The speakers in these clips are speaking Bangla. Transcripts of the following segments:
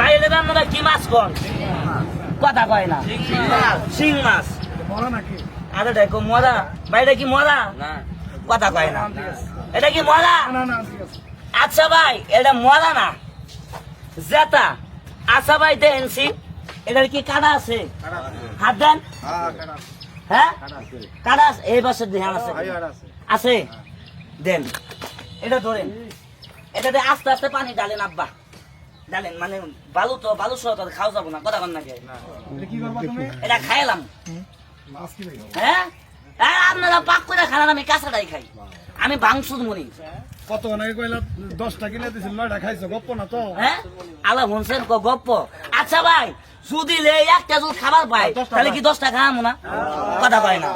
বাইরে আপনারা কি মাছ কোন? কথা কয় না। শিং মাছ। আরে দেখো মরা। বাইরে কি মরা? কথা কয় না। এটা কি মরা? না না ঠিক আছে। আচ্ছা ভাই এটা মরা না। জেতা। আচ্ছা ভাই দেখছি এটার কি কাটা আছে? হাত দেন। হ্যাঁ কাটা আছে। এই বছর ধ্যান আছে। আছে। দেন। এটা ধরেন। এটাতে আস্তে আস্তে পানি ডালেন আব্বা। ডালেন মানে বালু তো বালু সহ তো খাওয়া যাব না কথা কন নাকি এটা কি করবা খাইলাম মাছ কি দেখো হ্যাঁ? হ্যাঁ আপনারা পাক করে খান আর আমি কাঁচাটাই খাই। আমি ভাঙসুদ মনি কত কইলা দশটা কিনে দিছিল নয়টা খাইছো গপ্প না তো? হ্যাঁ? আলা শুনছেন ক গপ্প। আচ্ছা ভাই যদি লে একটা যদি খাবার পাই তাহলে কি দশ টাকা আমু না? কথা কয় না।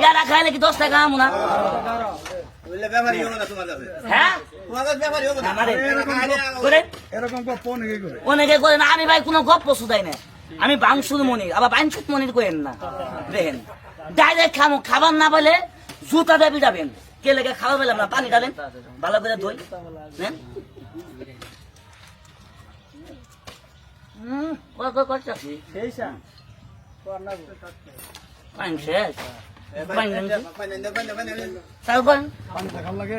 ইয়ারা খাইলে কি দশ টাকা আমু না হ্যাঁ? অনেকে করে? না আমি ভাই কোনো গপ্প শুধাই না। আমি বাংশুর মনির আবার বাংশুর মনির করেন না। দেখেন ডাইরেক্ট খামো খাবার না বলে জুতা দেবি যাবেন কে লেগে খাবার পেলাম না পানি ডালেন ভালো করে ধুই নেন। হুম, কয় কয় করতাছি? পানি শেষ। পানি নেন কি? চাল করেন। পানি দেখার লাগে।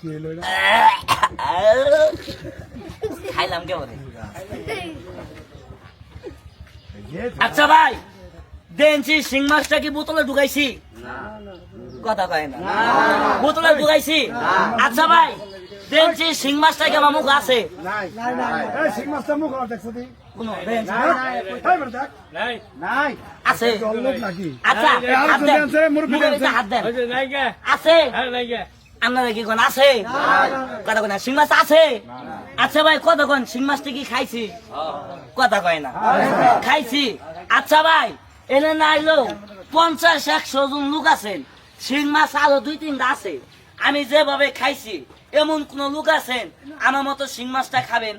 কি হইল খাইলাম কেমন? আচ্ছা ভাই দেখছি শিং মাছটা কি বোতলে ঢুকাইছি? কথা কয় না। বোতলে ঢুকাইছি? আচ্ছা ভাই দেখছি শিং মাছটা কি আমার মুখ আছে? শিং মাছটা মুখ দেখছ আছে। জল লোক নাকি? আচ্ছা হাত দেন। আছে, আপনারা কি কোন আছে? কথা কয় না শিং মাছ আছে? আচ্ছা ভাই কত কোন শিং মাছটা কি খাইছি? কথা কয় না। খাইছি। আচ্ছা ভাই এনে না আইলো পঞ্চাশ একশো জন লোক আছেন শিং মাছ আরও দুই তিনটা আছে। আমি যেভাবে খাইছি এমন কোন লোক আছেন আমার মতো শিং মাছটা খাবেন?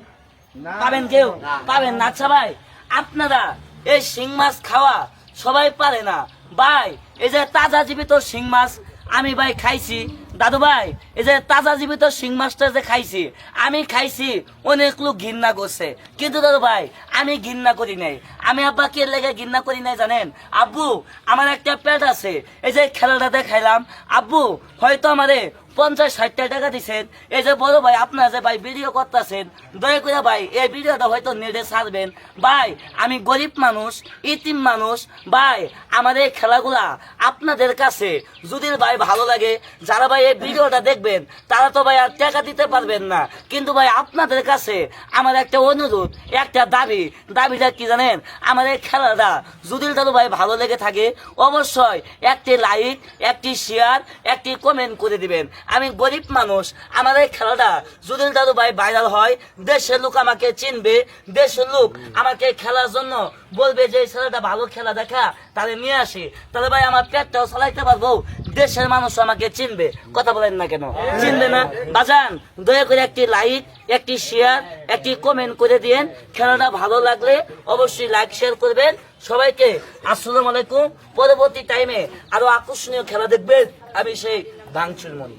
পাবেন কেউ? পাবেন না। আচ্ছা ভাই আপনারা এই শিং মাছ খাওয়া সবাই পারে না। ভাই এই যে তাজা জীবিত শিং মাছ আমি ভাই খাইছি দাদু ভাই এই যে তাজা জীবিত শিং মাছটা যে খাইছি, আমি খাইছি, অনেক লোক ঘৃণা করছে। কিন্তু দাদু ভাই আমি ঘৃণা করি নাই। আমি আব্বা কে লেগে ঘৃণা করি নাই, জানেন? আব্বু, আমার একটা পেট আছে, এই যে খেলাটাতে খাইলাম আব্বু, হয়তো আমারে পঞ্চাশ ষাটটা টাকা দিচ্ছেন এই যে বড় ভাই, আপনারা যে ভাই ভিডিও করতেছেন, দয়া করে ভাই, এই ভিডিওটা হয়তো নেটে ছাড়বেন। ভাই, আমি গরিব মানুষ, ইতিম মানুষ। ভাই আমার এই খেলাগুলা আপনাদের কাছে, যদি ভাই ভালো লাগে, যারা ভাই এই ভিডিওটা দেখবেন, তারা তো ভাই আর টাকা দিতে পারবেন না। কিন্তু ভাই, আপনাদের কাছে আমার একটা অনুরোধ, একটা দাবি। দাবিটা কি জানেন? আমার এই খেলাটা যদি দাদু ভাই ভালো লেগে থাকে, অবশ্যই একটি লাইক একটি শেয়ার একটি কমেন্ট করে দিবেন। আমি গরিব মানুষ আমার এই খেলাটা যদি দাদু ভাই ভাইরাল হয়, দেশের লোক আমাকে চিনবে, দেশের লোক আমাকে খেলার জন্য বলবে যে ছেলেটা ভালো খেলা দেখা, তাহলে নিয়ে আসি। তাহলে ভাই, আমার পেটটাও চালাইতে পারব, দেশের মানুষ আমাকে চিনবে। কথা বলেন না কেন? চিনবে না? বাজান, দয়া করে একটি লাইক একটি শেয়ার একটি কমেন্ট করে দিয়েন। খেলাটা ভালো লাগলে অবশ্যই লাইক শেয়ার করবেন। সবাইকে আসসালামু আলাইকুম। পরবর্তী টাইমে আরও আকর্ষণীয় খেলা দেখবেন। আমি সেই ভাঙচুর মনি।